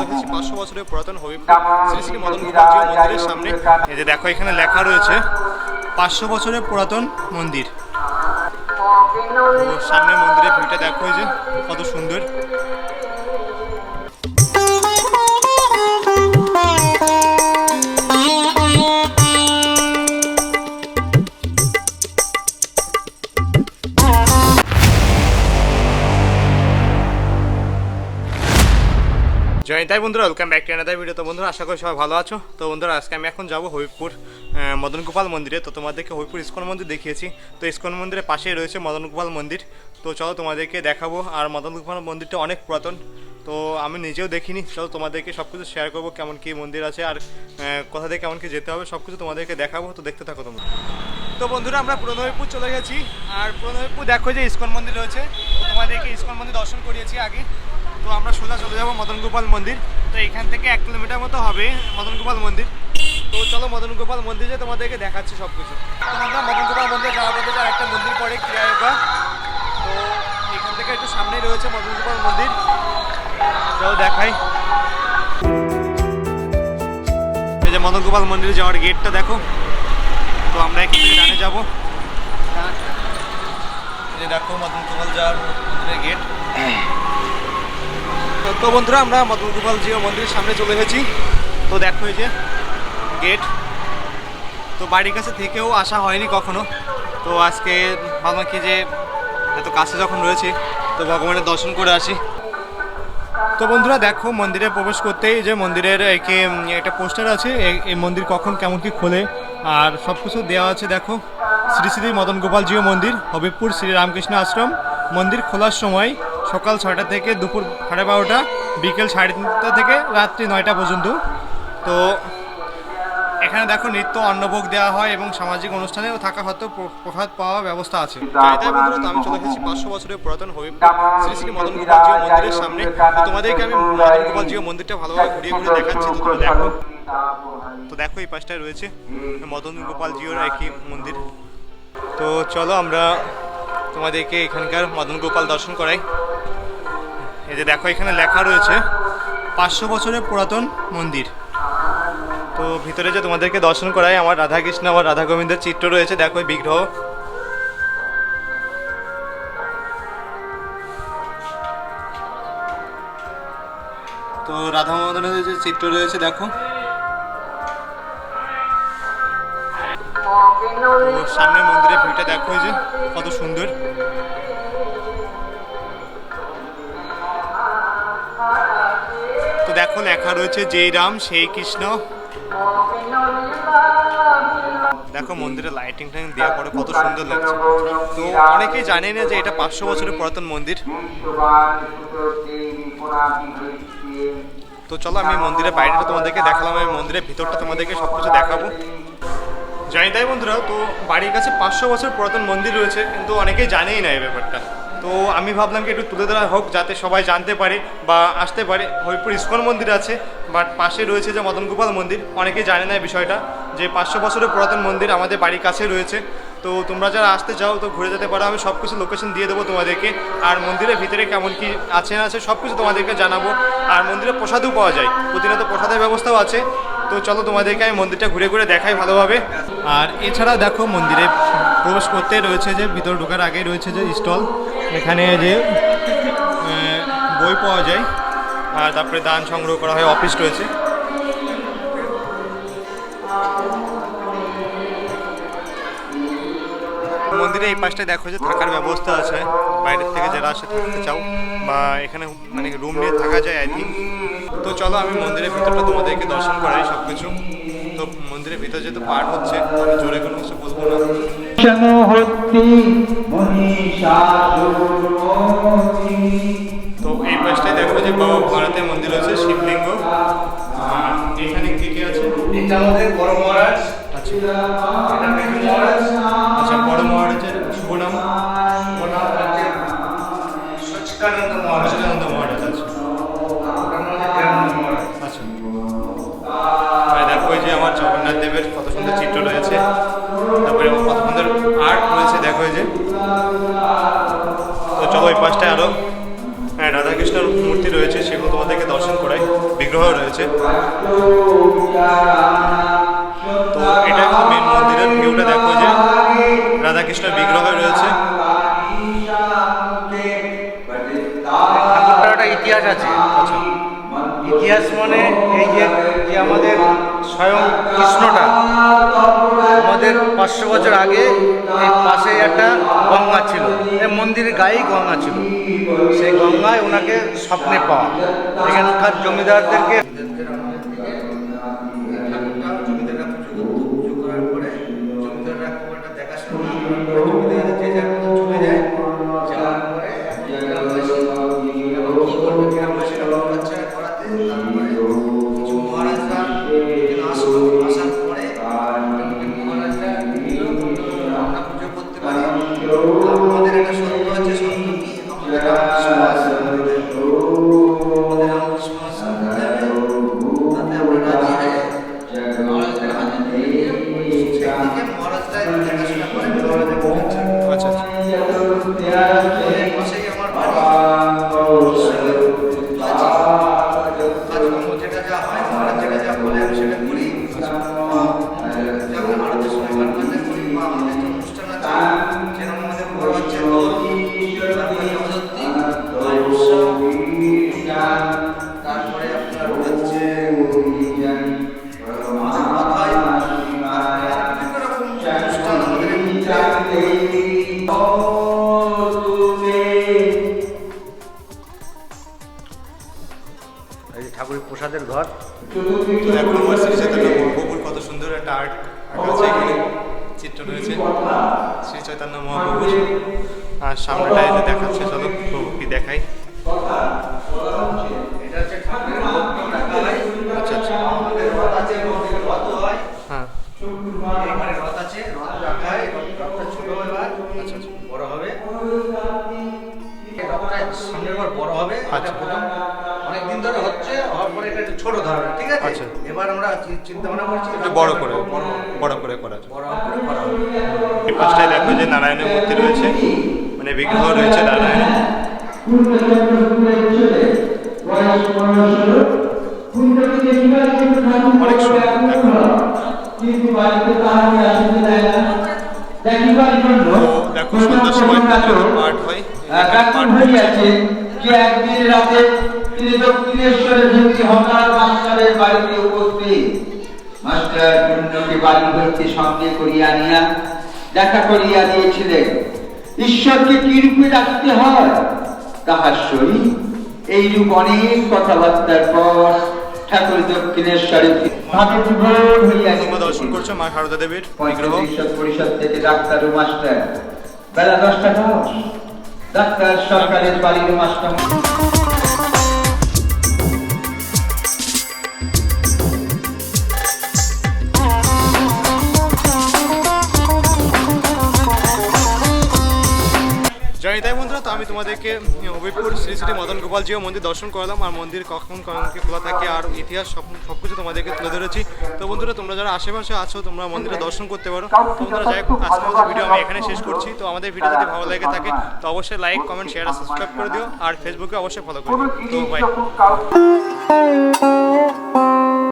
দেখেছি পাঁচশো বছরের পুরাতন হবিবপুর শ্রী শ্রী মদন মন্দিরের সামনে এই যে দেখো এখানে লেখা রয়েছে পাঁচশো বছরের পুরাতন মন্দির সামনে মন্দিরের ভিউটা দেখো এই যে কত সুন্দর তাই বন্ধুরা welcome back to another video তো বন্ধুরা, আশা করি সবাই ভালো আছো। তো বন্ধুরা, আজকে আমি এখন যাব হবিবপুর মদন গোপাল মন্দিরে। তো তোমাদেরকে হবিবপুর ইস্কন মন্দির দেখিয়েছি। তো ইস্কন মন্দিরের পাশেই রয়েছে মদন গোপাল মন্দির। তো চলো তোমাদেরকে দেখাবো। আর মদন গোপাল মন্দিরটা অনেক পুরাতন। তো আমি নিজেও দেখিনি। চলো তোমাদেরকে সব কিছু শেয়ার করব, কেমন কী মন্দির আছে। আর কোথা থেকে কেমন কী যেতে হবে সব কিছু তোমাদেরকে দেখাবো। তো দেখতে থাকো তোমরা। তো বন্ধুরা, আমরা পুরনো হবিবপুর চলে গেছি। আর পুরনো হবিবপুর দেখো যে ইস্কন মন্দির রয়েছে। তোমাদেরকে ইস্কন মন্দির দর্শন করিয়েছি আগে। তো আমরা সোজা চলে যাব মদন গোপাল মন্দির। তো এখান থেকে এক কিলোমিটার মতো হবে মদন গোপাল মন্দির। তো চলো মদন গোপাল মন্দিরে তোমাদেরকে দেখাচ্ছি সব কিছু তোমাদের মদন গোপাল মন্দির যাওয়ার পথে আর একটা মন্দির পড়ে ক্রিয়ায়োগা তো এখান থেকে একটু সামনেই রয়েছে মদন গোপাল মন্দির। চলো দেখাই। এই যে মদন গোপাল মন্দিরে যাওয়ার গেটটা দেখো। তো আমরা এখান থেকে ডানে যাব। দেখো মদন গোপাল যাওয়ার মন্দিরের গেট। তো- বন্ধুরা, আমরা মদন গোপাল জিও মন্দিরের সামনে চলে এসেছি। তো দেখো এই যে গেট। তো বাড়ির কাছে থেকেও আসা হয়নি কখনো। তো আজকে ভাবলাম কি যে এত কাছে যখন রয়েছে, তো ভগবানের দর্শন করে আসি। তো বন্ধুরা, দেখো মন্দিরে প্রবেশ করতেই যে মন্দিরের একে একটা পোস্টার আছে এই- মন্দির কখন কেমন কি খোলে। আর সব কিছু দেওয়া আছে, দেখো, শ্রী শ্রী মদন গোপাল জিও মন্দির, হবিবপুর শ্রী রামকৃষ্ণ আশ্রম। মন্দির খোলার সময় সকাল ছয়টা থেকে দুপুর সাড়ে বারোটা, বিকেল সাড়ে তিনটা থেকে রাত্রি নয়টা পর্যন্ত। তো এখানে দেখো নিত্য অন্নভোগ দেওয়া হয় এবং সামাজিক অনুষ্ঠানেও থাকা প্র- প্রসাদ পাওয়ার ব্যবস্থা আছে। আমি চলে এসেছি পাঁচশো বছরের পুরাতন হবিবপুর শ্রী শ্রী মদন গোপাল জিও মন্দিরের সামনে। তোমাদেরকে আমি মদন গোপাল জিও মন্দিরটা ভালোভাবে ঘুরিয়ে ঘুরিয়ে দেখাচ্ছি, তো দেখো। তো দেখো এই পাশটায় রয়েছে মদন গোপাল জিওর একই মন্দির। তো চলো আমরা তোমাদেরকে এখানকার মদন গোপাল দর্শন করাই। এই যে দেখো, এখানে লেখা রয়েছে, পাঁচশো বছরের পুরাতন মন্দির। তো ভিতরে যে তোমাদেরকে দর্শন করাই, আমার রাধাকৃষ্ণ, আমার রাধা গোবিন্দের চিত্র রয়েছে, দেখো বিগ্রহ। তো রাধা মদনের যে চিত্র রয়েছে, দেখো। তো সামনে মন্দিরের ভিউটা দেখো যে, কত সুন্দর। তো দেখো, লেখা রয়েছে যেই রাম, সেই কৃষ্ণ। দেখো মন্দিরে লাইটিং টাইম দেওয়ার পরে কত সুন্দর লাগছে। তো অনেকেই জানে না যে এটা পাঁচশো বছরের পুরাতন মন্দির। তো চলো, আমি মন্দিরের বাইরেটা তোমাদেরকে দেখালাম, আমি মন্দিরের ভিতরটা তোমাদেরকে সব কিছু দেখাবো। জানি তাই বন্ধুরা, তো বাড়ির কাছে পাঁচশো বছর পুরাতন মন্দির রয়েছে, কিন্তু অনেকেই জানেই না এই ব্যাপারটা। তো আমি ভাবলাম কি একটু তুলে ধরা হোক, যাতে সবাই জানতে পারে বা আসতে পারে। হরিপুর ইস্কন মন্দির আছে, বাট পাশে রয়েছে যে মদন গোপাল মন্দির, অনেকেই জানে না এই বিষয়টা, যে পাঁচশো বছরের পুরাতন মন্দির আমাদের বাড়ির কাছে রয়েছে। তো তোমরা যারা আসতে চাও, তো ঘুরে যেতে পারো, আমি সব কিছু লোকেশন দিয়ে দেবো তোমাদেরকে। আর মন্দিরের ভিতরে কেমন কি আছে না আছে সব কিছু তোমাদেরকে জানাব। আর মন্দিরে প্রসাদও পাওয়া যায়, প্রতিনিয়ত প্রসাদের ব্যবস্থাও আছে। তো চলো তোমাদেরকে আমি মন্দিরটা ঘুরে ঘুরে দেখাই ভালোভাবে। আর এছাড়া দেখো মন্দিরে প্রবেশ করতে রয়েছে যে, ভিতর ঢোকার আগে রয়েছে যে স্টল। এখানে যে বই পাওয়া যায়, আর তারপরে দান সংগ্রহ করা হয়, অফিস রয়েছে। মন্দিরে এই পাশটায় দেখো যে থাকার ব্যবস্থা আছে। বাইরের থেকে যারা আসে থাকতে চাও, বা এখানে মানে রুম নিয়ে থাকা যায় আই থিঙ্ক তো চলো আমি মন্দিরের ভিতরটা তোমাদেরকে দর্শন করাই সব কিছু তো মন্দিরের ভিতর যেহেতু পাঠ হচ্ছে আমি জোরে কোনো কিছু বলব না। তো এই পাশটায় দেখো যে বাবা ভারতের মন্দির আছে শিবলিঙ্গ। আর এখানে কে কে আছে? এটা আমাদের বড় মহারাজ। আচ্ছা। মহারাজ। আচ্ছা বড় মহারাজের শুভ নাম? হচ্ছে সচ্চিদানন্দ মহারাজ। সচিদানন্দ মহারাজ আছে। মহারাজ আচ্ছা দেখো এই যে আমার জগন্নাথ দেবের কত সুন্দর চিত্র রয়েছে। তারপরে কত সুন্দর আর্ট রয়েছে দেখো এই যে। তো চলো ওই পাশটায় আরও হ্যাঁ রাধাকৃষ্ণর মূর্তি রয়েছে সেগুলো তোমাদেরকে দর্শন করাই। বিগ্রহ রয়েছে। তো এটা মেন মন্দিরের ভিউটা দেখো যে রাধাকৃষ্ণের বিগ্রহ রয়েছে। ইতিহাস আছে। আচ্ছা। ইতিহাস মানে এই যে যে আমাদের স্বয়ং কৃষ্ণটা, আমাদের পাঁচশো বছর আগে এই পাশে একটা গঙ্গা ছিল। এই মন্দিরের গায়েই গঙ্গা ছিল। সেই গঙ্গায় ওনাকে স্বপ্নে পাওয়া। এখানকার জমিদারদেরকে ঘর আমার শ্রী চৈতন্য মহাপ্রভুর কত সুন্দর একটা আর্ট আঁকা আছে এখানে চিত্র রয়েছে। শ্রী চৈতন্য মহাপ্রভুর। আর সামনেটা এসে দেখাচ্ছে চলো প্রভু কি দেখাই আচ্ছা আচ্ছা। হয়। হ্যাঁ। রথ আছে রথ রাখা হয় রথটা ছোট এবার আচ্ছা আচ্ছা। বড় হবে। রথটা সামনের বার বড় হবে আচ্ছা। প্রথম। অনেকদিন ধরে হচ্ছে হওয়ার পরে এটা একটু ছোট ধরনের ঠিক আছে? আচ্ছা। এবার আমরা চিন্তা ভাবনা করছি একটু বড় করে বড় করে করা বড় করে করা হবে এই পাশটায় দেখো যে নারায়ণের মূর্তি রয়েছে মানে বিগ্রহ রয়েছে নারায়ণের। অনেক সুন্দর দেখো। সন্ধ্যার সময় পাঠ হয়। পাঠ ব্যাকুল হইয়াছে যে একদিন রাতে তিনি দক্ষিণেশ্বরে ভেঙ্গি হকার মাস্টারের বাড়িতে উপস্থিত। মাস্টার পুণ্যকে বাড়ি হইতে সঙ্গে করিয়া আনিয়া দেখা করিয়া দিয়েছিলেন ঈশ্বরকে কি রূপে ডাকতে হয়? তাহার সহিত এইরূপ অনেক কথাবার্তার পর ঠাকুর দক্ষিণেশ্বরে ভাবে বিভোর হইয়া দর্শন করছ মা সারদা দেবীর বিগ্রহ। পরিষদ পরিষদ থেকে ডাক্তার ও মাস্টার। বেলা দশটা দশ। ডাক্তার সরকারের বাড়ির মাস্টার আমি তোমাদেরকে হবিবপুর শ্রী শ্রী মদন গোপাল জিও মন্দির দর্শন করলাম আর মন্দির কখন কখনকে খোলা থাকে আর ইতিহাস সব সব কিছু তোমাদেরকে তুলে ধরেছি। তো বন্ধুরা, তোমরা যারা আশেপাশে আছো, তোমরা মন্দিরে দর্শন করতে পারো। তো বন্ধুরা, যাই আজকের মতো ভিডিও আমি এখানে শেষ করছি। তো আমাদের ভিডিও যদি ভালো লেগে থাকে, তো অবশ্যই লাইক কমেন্ট শেয়ার আর সাবস্ক্রাইব করে দিও। আর ফেসবুকে অবশ্যই ফলো করে দিও। তো বাই